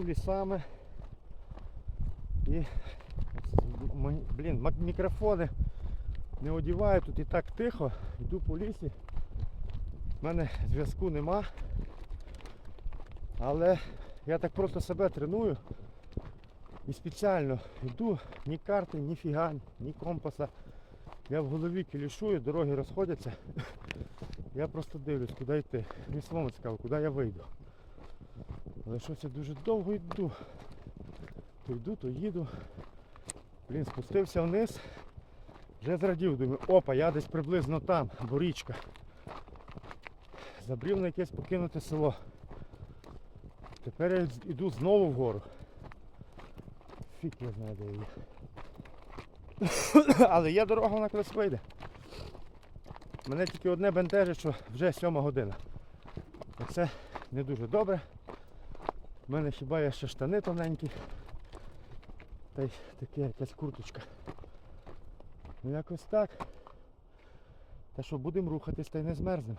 йду лісами. І блін, мікрофони не одіваю, тут і так тихо, йду по лісі. У мене зв'язку нема. Але я так просто себе треную і спеціально йду ні карти, ні фіга, ні компаса. Я в голові кілішую, дороги розходяться. Я просто дивлюсь, куди йти. Мені самому цікаво, куди я вийду. Але щось я дуже довго йду. То йду, то їду. Блін, спустився вниз. Вже зрадів, думаю, опа, я десь приблизно там, бо річка. Забрів на якесь покинуте село. Тепер я йду знову вгору. Фіг я знаю, де є. Але є дорога, вона колись вийде. Мене тільки одне бентежить, що вже сьома година. Це не дуже добре. У мене хіба є ще штани тоненькі. Та й таке якась курточка. Ну якось так. Та що будемо рухатись та й не змерзнемо.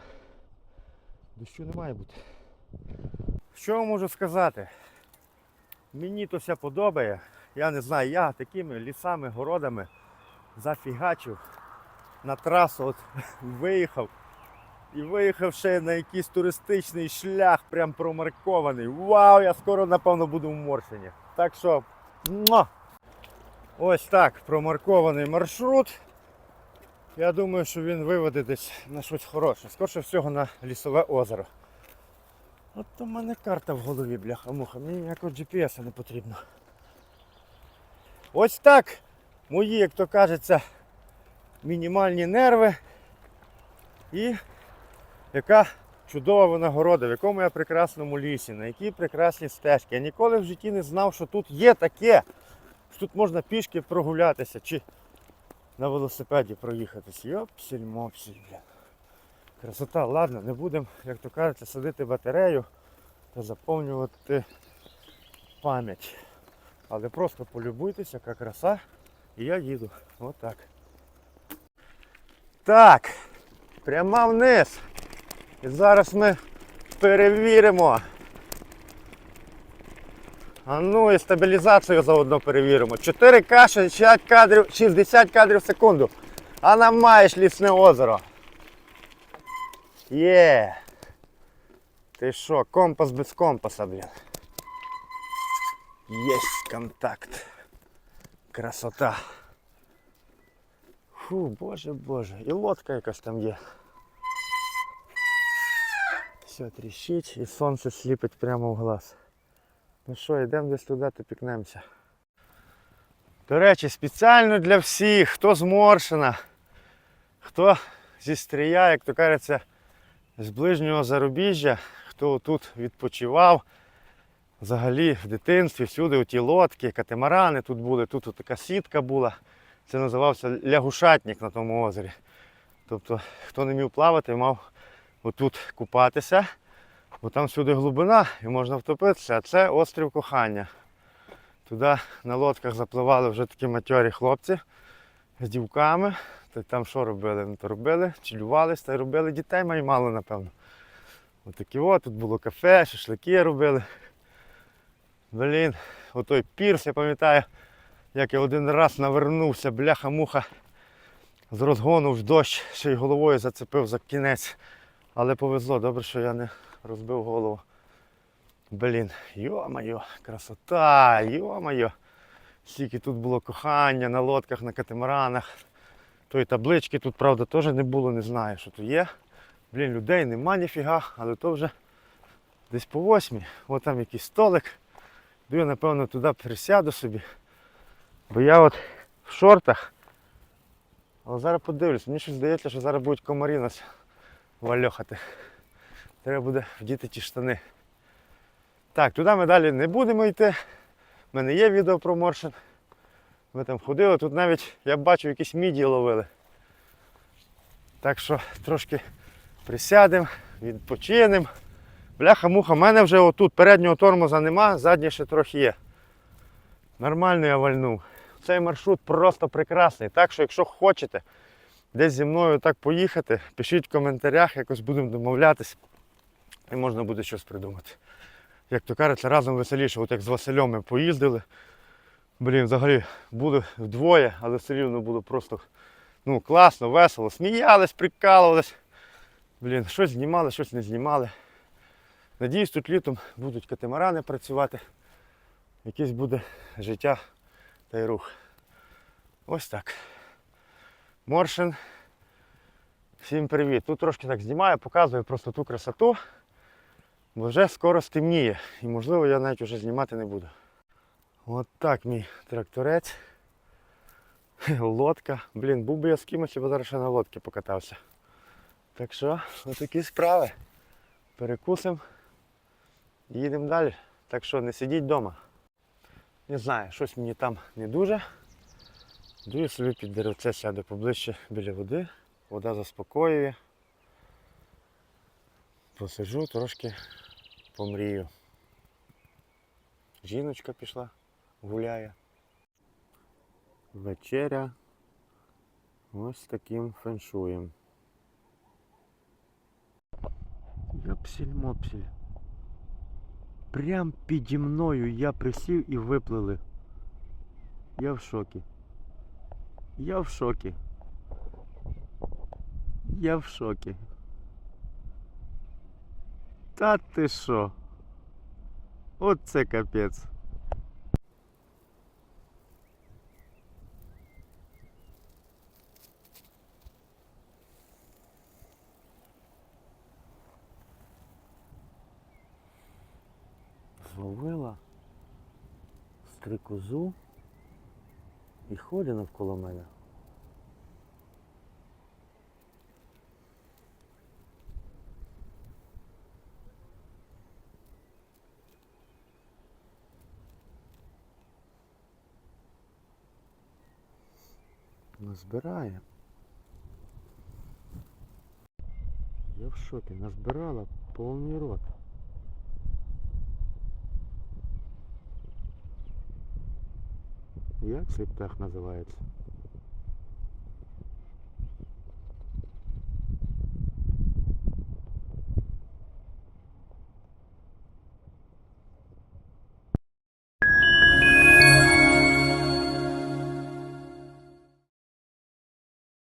Дощу не має бути. Що можу сказати? Мені то все подобає. Я не знаю, я такими лісами, городами зафігачив на трасу от виїхав. І виїхав ще на якийсь туристичний шлях, прям промаркований. Вау, я скоро напевно буду в Моршині. Так що, муа! ось так промаркований маршрут. Я думаю, що він виведе десь на щось хороше. Скорше всього на лісове озеро. От у мене карта в голові, бляха-муха, мені ніякого GPS не потрібно. Ось так мої, як то кажеться, мінімальні нерви і яка чудова винагорода, в якому я прекрасному лісі, на якій прекрасні стежки. Я ніколи в житті не знав, що тут є таке, що тут можна пішки прогулятися чи на велосипеді проїхатись. Йопсіль мопсіль, бля. Красота, ладно, не будемо, як то кажуть, садити батарею та заповнювати пам'ять. Але просто полюбуйтесь, яка краса. І я їду. Отак. Так, прямо вниз. І зараз ми перевіримо. А ну і стабілізацію заодно перевіримо. 4К 60 кадрів, 60 кадрів в секунду. А нам маєш лісне озеро. Є. Ти що, компас без компаса, блін. Єсть контакт. Красота. Фу, боже боже. І лодка якась там є. Все тріщить і сонце сліпить прямо в глаз. Ну що, йдемо десь туди, то пікнемося. До речі, спеціально для всіх, хто зморшена, хто зі стрія, як то кажеться, з ближнього зарубіжжя, хто тут відпочивав. Взагалі в дитинстві всюди оті лодки, катамарани тут були, тут така сітка була. Це називався лягушатник на тому озері. Тобто, хто не міг плавати, мав отут купатися, бо там всюди глибина і можна втопитися, а це острів кохання. Туди на лодках запливали вже такі матьорі хлопці з дівками. Та там що робили? Ну, то робили, чилювались та й робили дітей май мало, напевно. Отакі от, тут було кафе, шашлики робили. Блін, отой пірс, я пам'ятаю, як я один раз навернувся, бляха-муха, з розгону в дощ, ще й головою зацепив за кінець. Але повезло, добре, що я не розбив голову. Блін, йо-моє, красота, йо-моє. Скільки тут було кохання на лодках, на катамаранах. Тої таблички тут, правда, теж не було, не знаю, що тут є. Блін, людей нема ніфіга, але то вже десь по восьмій. Ось там якийсь столик. Я, напевно, туди присяду собі. Бо я от в шортах. Але зараз подивлюсь, мені щось здається, що зараз будуть комарі нас вальохати. Треба буде вдіти ті штани. Так, туди ми далі не будемо йти. У мене є відео про Моршин. Ми там ходили, тут навіть я бачу якісь мідії ловили. Так що трошки присядемо, відпочинемо. Бляха-муха, в мене вже отут переднього тормоза нема, задній ще трохи є. Нормально я вальнув. Цей маршрут просто прекрасний. Так що, якщо хочете десь зі мною так поїхати, пишіть в коментарях, якось будемо домовлятись і можна буде щось придумати. як то кажеться, разом веселіше. От як з Василем ми поїздили. Блін, взагалі були вдвоє, але все рівно було просто ну, класно, весело. Сміялись, прикалувались. Блін, щось знімали, щось не знімали. Надіюсь, тут літом будуть катамарани працювати. Якесь буде життя та й рух. Ось так. Моршин. Всім привіт. Тут трошки так знімаю, показую просто ту красоту. Бо вже скоро стемніє. І можливо я навіть вже знімати не буду. От так мій тракторець. Лодка. Блін, був би я з кимось, бо зараз ще на лодці покатався. Так що, отакі справи. Перекусимо. Їдемо далі. Так що не сидіть вдома. Не знаю, щось мені там не дуже. Йду собі під деревце сяду поближче біля води. Вода заспокоює. Посиджу, трошки помрію. Жіночка пішла, гуляє. Вечеря. Ось таким феншуєм. Йопсіль-мопсіль. Прям піді мною я присів і виплили. Я в шокі. Я в шокі. Я в шокі. Та ти що? От це капець. Зловила стрикозу і ходить навколо мене. Назбирає. Я в шокі, назбирала повний рот. Як цей птах називається?